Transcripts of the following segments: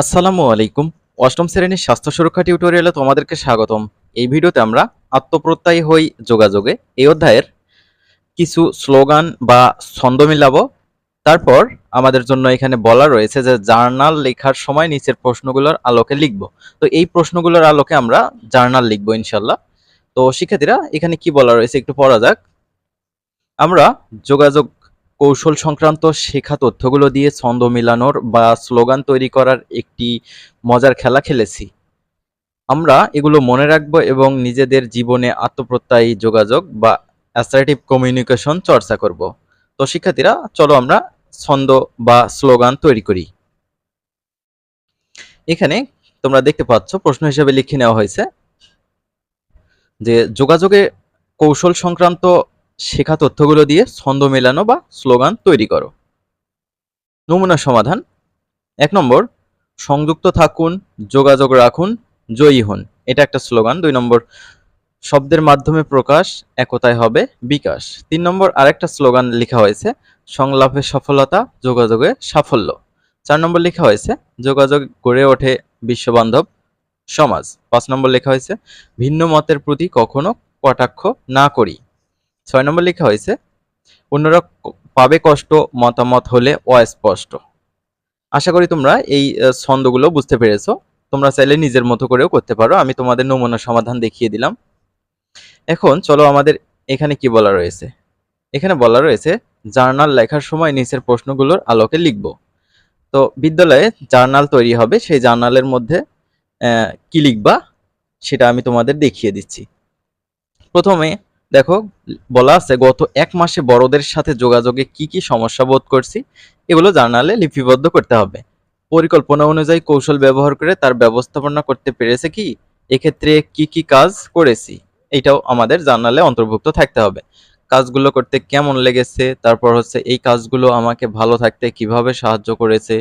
আসসালামু আলাইকুম। অষ্টম শ্রেণির স্বাস্থ্য সুরক্ষা টিউটোরিয়ালে তোমাদেরকে স্বাগতম। এই ভিডিওতে আমরা আত্মপ্রত্যয়ী হই যোগাযোগে। এই অধ্যায়ের কিছু স্লোগান বা ছন্দ মিলাব। তারপর আমাদের জন্য এখানে বলা রয়েছে যে জার্নাল লেখার সময় নিচের প্রশ্নগুলোর আলোকে লিখব। তো এই প্রশ্নগুলোর আলোকে আমরা জার্নাল লিখব ইনশাল্লাহ তো শিক্ষার্থীরা, এখানে কি বলা রয়েছে একটু পড়া যাক। আমরা যোগাযোগ কৌশল সংক্রান্ত শেখা তথ্যগুলো দিয়ে ছন্দ মিলানোর বা স্লোগান তৈরি করার একটি মজার খেলা খেলেছি। আমরা এগুলো মনে রাখব এবং নিজেদের জীবনে আত্মপ্রত্যয়ী যোগাযোগ বা অ্যাসার্টিভ কমিউনিকেশন চর্চা করব। তো শিক্ষার্থীরা, চলো আমরা ছন্দ বা স্লোগান তৈরি করি। এখানে তোমরা দেখতে পাচ্ছ, প্রশ্ন হিসেবে লিখে নেওয়া হয়েছে যে যোগাযোগে কৌশল সংক্রান্ত শেখা তথ্যগুলো দিয়ে ছন্দ মেলানো বা স্লোগান তৈরি করো। নমুনা সমাধান। এক নম্বর, সংযুক্ত থাকুন, যোগাযোগ রাখুন, জয়ী হন। এটা একটা স্লোগান। দুই নম্বর, শব্দের মাধ্যমে প্রকাশ একতায় হবে, বিকাশ। তিন নম্বর, আরেকটা স্লোগান লেখা হয়েছে, সংলাপে সফলতা, যোগাযোগে সাফল্য। চার নম্বর লেখা হয়েছে, যোগাযোগ গড়ে ওঠে বিশ্ববান্ধব সমাজ। পাঁচ নম্বর লেখা হয়েছে, ভিন্ন মতের প্রতি কখনো কটাক্ষ না করি। ছয় নম্বর লেখা হয়েছে, অন্যরা পাবে কষ্ট, মতামত হলে অস্পষ্ট। আশা করি তোমরা এই ছন্দগুলো বুঝতে পেরেছ। তোমরা চাইলে নিজের মতো করেও করতে পারো। আমি তোমাদের নমুনা সমাধান দেখিয়ে দিলাম। এখন চলো আমাদের এখানে কি বলা রয়েছে? এখানে বলা রয়েছে, জার্নাল লেখার সময় নিচের প্রশ্নগুলোর আলোকে লিখব। তো বিদ্যালয়ে জার্নাল তৈরি হবে। সেই জার্নালের মধ্যে কি লিখবা সেটা আমি তোমাদের দেখিয়ে দিচ্ছি। প্রথমে দেখো, বলা আছে গত এক মাসে বড়দের সাথে যোগাযোগে কি কি সমস্যা বোধ করছি, এগুলো জার্নালে লিপিবদ্ধ করতে হবে। পরিকল্পনা অনুযায়ী কৌশল ব্যবহার করে তার ব্যবস্থাপনা করতে পেরেছে কি? এক্ষেত্রে কি কি কাজ করেছি? এটাও আমাদের জার্নালে অন্তর্ভুক্ত থাকতে হবে। কাজগুলো করতে কেমন লেগেছে? তারপর হচ্ছে এই কাজগুলো আমাকে ভালো থাকতে কীভাবে সাহায্য করেছে?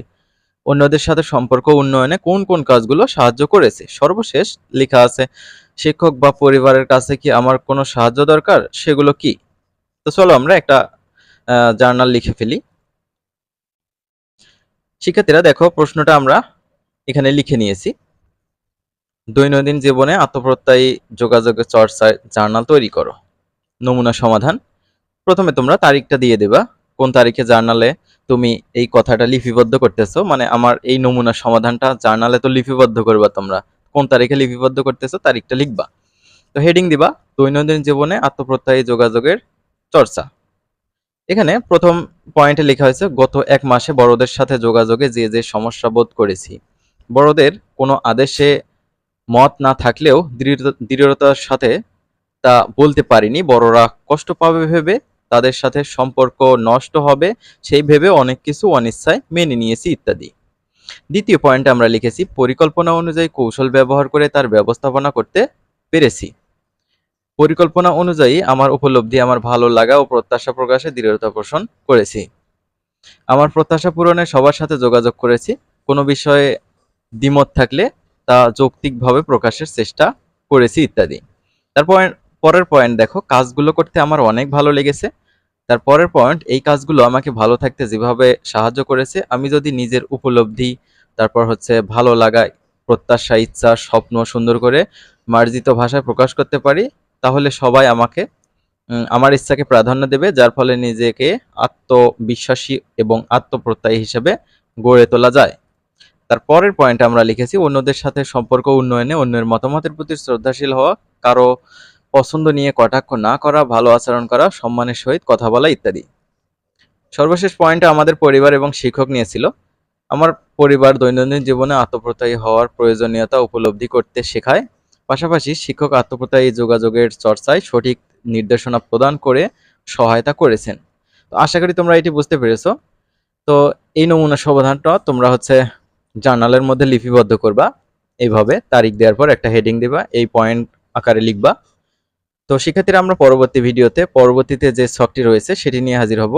অন্যদের সাথে সম্পর্ক উন্নয়নে কোন কোন কাজগুলো সাহায্য করেছে? সর্বশেষ লেখা আছে শিক্ষক বা পরিবারের কাছে কি আমার কোনো সাহায্য দরকার? সেগুলো কি? তো চলো আমরা একটা জার্নাল লিখে ফেলি। শিক্ষার্থীরা দেখো, প্রশ্নটা আমরা এখানে লিখে নিয়েছি। দৈনন্দিন জীবনে আত্মপ্রত্যয়ী, যোগাযোগের চর্চায় জার্নাল তৈরি করো। নমুনা সমাধান। প্রথমে তোমরা তারিখটা দিয়ে দেবা। কোন তারিখে জার্নালে তুমি এই কথাটা লিপিবদ্ধ করতেছো? মানে আমার এই নমুনা সমাধানটা জার্নালে তো লিপিবদ্ধ করবা তোমরা। কোন তারিখে লিপিবদ্ধ করতেছো, তারিখটা লিখবা। তো হেডিং দিবা, দৈনন্দিন জীবনে আত্মপ্রত্যয়ী যোগাযোগের চর্চা। এখানে প্রথম পয়েন্টে লেখা হয়েছে, গত এক মাসে বড়দের সাথে যোগাযোগে যে যে সমস্যা বোধ করেছি। বড়দের কোনো আদেশে মত না থাকলেও দৃঢ়- দৃঢ়তার সাথে তা বলতে পারিনি। বড়রা কষ্ট পাবে ভেবে, তাদের সাথে সম্পর্ক নষ্ট হবে, সেই ভেবে অনেক কিছু অনিচ্ছায় মেনে নিয়েছি ইত্যাদি। দ্বিতীয় পয়েন্টে আমরা লিখেছি, পরিকল্পনা অনুযায়ী কৌশল ব্যবহার করে তার ব্যবস্থাপনা করতে পেরেছি। পরিকল্পনা অনুযায়ী আমার উপলব্ধি, আমার ভালো লাগা ও প্রত্যাশা প্রকাশে দৃঢ়তা পোষণ করেছি। আমার প্রত্যাশা পূরণে সবার সাথে যোগাযোগ করেছি। কোনো বিষয়ে দ্বিমত থাকলে তা যৌক্তিকভাবে প্রকাশের চেষ্টা করেছি ইত্যাদি। তারপর, পরের পয়েন্ট দেখো, কাজগুলো করতে আমার অনেক ভালো লেগেছে। তার পরের পয়েন্ট এই কাজগুলো আমাকে ভালো থাকতে যেভাবে সাহায্য করেছে, আমি যদি নিজের উপলব্ধি, তারপর হচ্ছে ভালো লাগা, প্রত্যাশা, ইচ্ছা, স্বপ্ন সুন্দর করে মার্জিত ভাষায় প্রকাশ করতে পারি, তাহলে সবাই আমাকে আমার ইচ্ছাকে প্রাধান্য দেবে, যার ফলে নিজেকে আত্মবিশ্বাসী এবং আত্মপ্রত্যয়ী হিসেবে গড়ে তোলা যায়। তার পরের পয়েন্ট আমরা লিখেছি, অন্যদের সাথে সম্পর্ক উন্নয়নে অন্যের মতামতের প্রতি শ্রদ্ধাশীল হওয়া, কারও পছন্দ নিয়ে কটাক্ষ না করা, ভালো আচরণ করা, সম্মানের সহিত কথা বলা ইত্যাদি। সর্বশেষ পয়েন্টে আমাদের পরিবার এবং শিক্ষক নিয়েছিল। আমার পরিবার দৈনন্দিন জীবনে আত্মপ্রত্যয়ী হওয়ার প্রয়োজনীয়তা উপলব্ধি করতে শেখায়। পাশাপাশি শিক্ষক আত্মপ্রত্যয়ী যোগাযোগের চর্চায় সঠিক নির্দেশনা প্রদান করে সহায়তা করেছেন। তো আশা করি তোমরা এটি বুঝতে পেরেছ। তো এই নমুনা সমাধানটা তোমরা হচ্ছে জার্নালের মধ্যে লিপিবদ্ধ করবা। এইভাবে তারিখ দেওয়ার পর একটা হেডিং দিবা। এই পয়েন্ট আকারে লিখবা। তো শিক্ষার্থীরা আমরা পরবর্তী ভিডিওতে পরবর্তীতে যে ছকটি রয়েছে সেটি নিয়ে হাজির হব।